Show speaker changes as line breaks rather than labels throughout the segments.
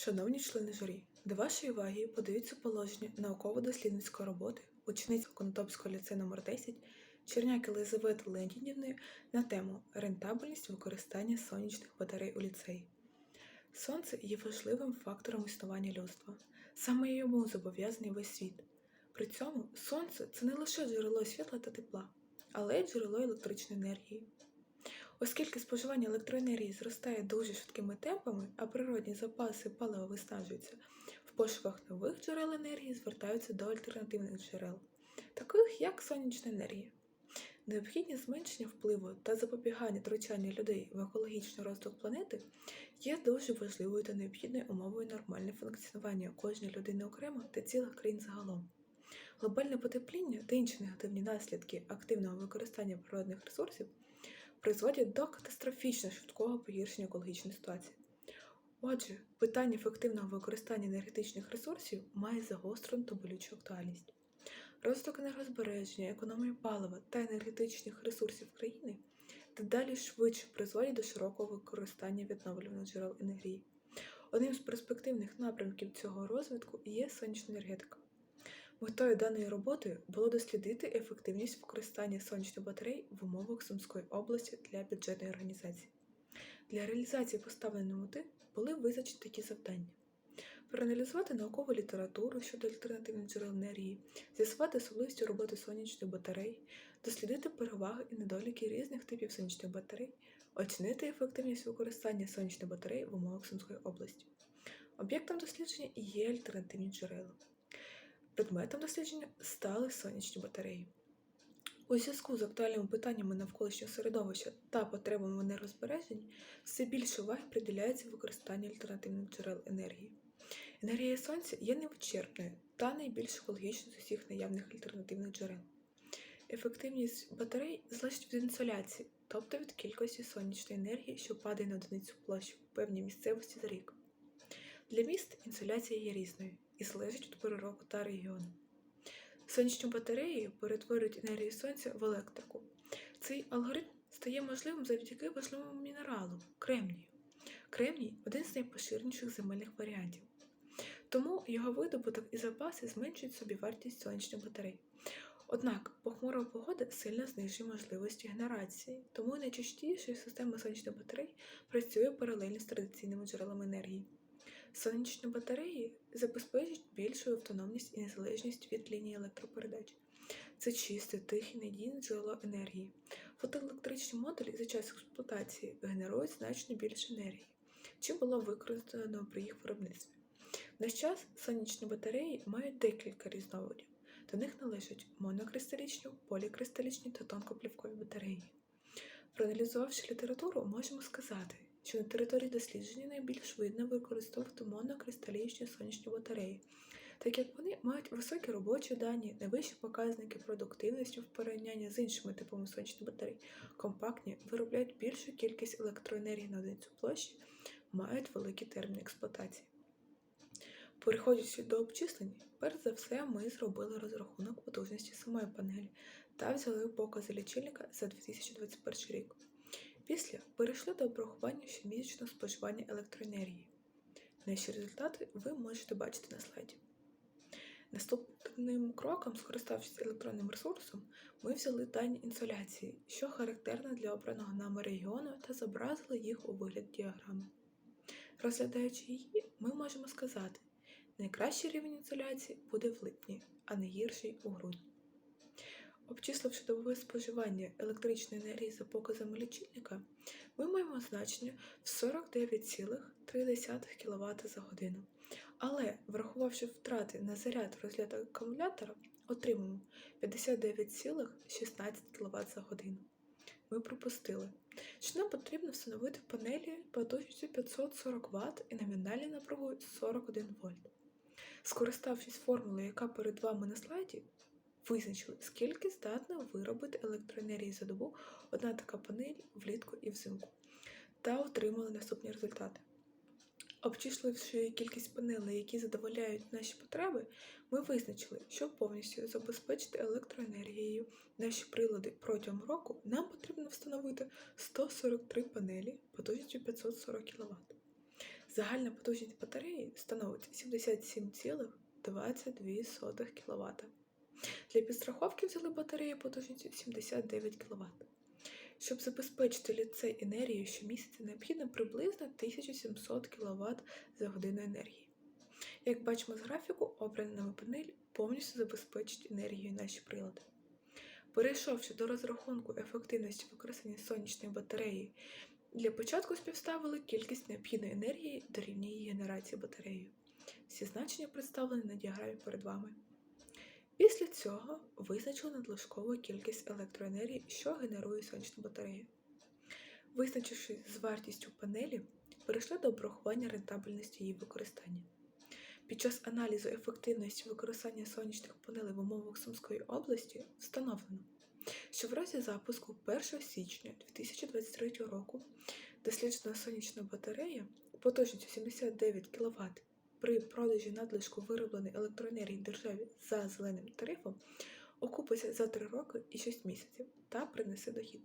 Шановні члени журі, до вашої уваги подаються положення науково-дослідницької роботи учениці Конотопського ліцею номер 10 Черняк Елизавети Леонідівної на тему Рентабельність використання сонячних батарей у ліцеї. Сонце є важливим фактором існування людства. Саме йому зобов'язаний весь світ. При цьому сонце це не лише джерело світла та тепла, але й джерело електричної енергії. Оскільки споживання електроенергії зростає дуже швидкими темпами, а природні запаси палива виснажуються, в пошуках нових джерел енергії звертаються до альтернативних джерел, таких як сонячна енергія. Необхідність зменшення впливу та запобігання втручання людей в екологічний розвиток планети є дуже важливою та необхідною умовою нормального функціонування кожної людини окремо та цілих країн загалом. Глобальне потепління та інші негативні наслідки активного використання природних ресурсів призводять до катастрофічно швидкого погіршення екологічної ситуації. Отже, питання ефективного використання енергетичних ресурсів має загострену та болючу актуальність. Розвиток енергозбереження, економії палива та енергетичних ресурсів країни дедалі швидше призводять до широкого використання відновлюваних джерел енергії. Одним з перспективних напрямків цього розвитку є сонячна енергетика. Метою даної роботи було дослідити ефективність використання сонячних батарей в умовах Сумської області для бюджетної організації. Для реалізації поставленої мети були визначені такі завдання: проаналізувати наукову літературу щодо альтернативних джерел енергії, з'ясувати особливості роботи сонячних батарей, дослідити переваги і недоліки різних типів сонячних батарей, оцінити ефективність використання сонячних батарей в умовах Сумської області. Об'єктом дослідження є альтернативні джерела. Предметом дослідження стали сонячні батареї. У зв'язку з актуальними питаннями навколишнього середовища та потребами енергозбережень все більше уваги приділяється використанню альтернативних джерел енергії. Енергія сонця є невичерпною та найбільш екологічною з усіх наявних альтернативних джерел. Ефективність батарей залежить від інсоляції, тобто від кількості сонячної енергії, що падає на одиницю площі в певній місцевості за рік. Для міст інсоляція є різною і залежить від пори та регіону. Сонячні батареї перетворюють енергію сонця в електрику. Цей алгоритм стає можливим завдяки важливому мінералу кремнію. Кремній один з найпоширеніших земельних варіантів. Тому його видобуток і запаси зменшують собі вартість сонячних батарей. Однак похмура погода сильно знижує можливості генерації, тому найчастіше система сонячних батарей працює паралельно з традиційними джерелами енергії. Сонячні батареї забезпечують більшу автономність і незалежність від лінії електропередач. Це чисте, тихе, надійне джерело енергії. Фотоелектричні модулі за час експлуатації генерують значно більше енергії, чим було використано при їх виробництві. В наш час сонячні батареї мають декілька різновидів. До них належать монокристалічні, полікристалічні та тонкоплівкові батареї. Проаналізувавши літературу, можемо сказати, що на території дослідження найбільш видно використовувати монокристалічні сонячні батареї, так як вони мають високі робочі дані, найвищі показники продуктивності в порівнянні з іншими типами сонячних батарей, компактні, виробляють більшу кількість електроенергії на одиницю площі, мають великий термін експлуатації. Переходячи до обчислень, перш за все ми зробили розрахунок потужності самої панелі та взяли покази лічильника за 2021 рік. Після перейшли до обрахування щомісячного споживання електроенергії. Наші результати ви можете бачити на слайді. Наступним кроком, скориставшись електронним ресурсом, ми взяли дані інсоляції, що характерно для обраного нами регіону, та зобразили їх у вигляді діаграми. Розглядаючи її, ми можемо сказати, найкращий рівень інсоляції буде в липні, а найгірший у грудні. Обчисливши добове споживання електричної енергії за показами лічильника, ми маємо значення в 49,3 кВт за годину. Але, врахувавши втрати на заряд розгляд акумулятора, отримаємо 59,16 кВт за годину. Ми пропустили, що нам потрібно встановити панелі потужністю 540 Вт і номінальною напругою 41 В. Скориставшись формулою, яка перед вами на слайді, визначили, скільки здатна виробити електроенергії за добу одна така панель влітку і взимку, та отримали наступні результати. Обчисливши кількість панелей, які задовольняють наші потреби, ми визначили, щоб повністю забезпечити електроенергією наші прилади протягом року, нам потрібно встановити 143 панелі потужністю 540 кВт. Загальна потужність батареї становить 77,22 кВт. Для підстраховки взяли батарею потужністю 79 кВт. Щоб забезпечити ліцей енергією щомісяця, необхідно приблизно 1700 кВт за годину енергії. Як бачимо з графіку, обрана нами панель повністю забезпечить енергією наші прилади. Перейшовши до розрахунку ефективності використання сонячної батареї, для початку співставили кількість необхідної енергії до рівня її генерації батареєю. Всі значення представлені на діаграмі перед вами. Після цього визначили надлишкову кількість електроенергії, що генерує сонячна батарея. Визначивши з вартістю панелі, перейшли до обрахування рентабельності її використання. Під час аналізу ефективності використання сонячних панелей в умовах Сумської області встановлено, що в разі запуску 1 січня 2023 року досліджена сонячна батарея потужністю 79 кВт при продажі надлишку виробленої електроенергії державі за зеленим тарифом окупиться за 3 роки і 6 місяців та принесе дохід.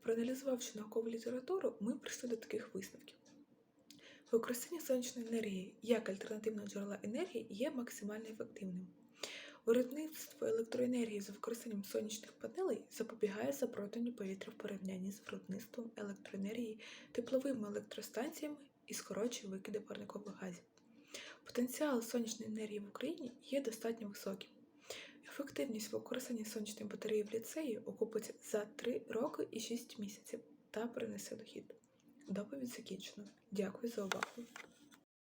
Проаналізувавши наукову літературу, ми прийшли до таких висновків. Використання сонячної енергії як альтернативного джерела енергії є максимально ефективним. Виробництво електроенергії з використанням сонячних панелей запобігає забрудненню повітря в порівнянні з виробництвом електроенергії тепловими електростанціями і скорочує викиди парникових газів. Потенціал сонячної енергії в Україні є достатньо високим. Ефективність використання сонячної батареї в ліцеї окупиться за 3 роки і 6 місяців та принесе дохід. Доповідь закінчено. Дякую за увагу.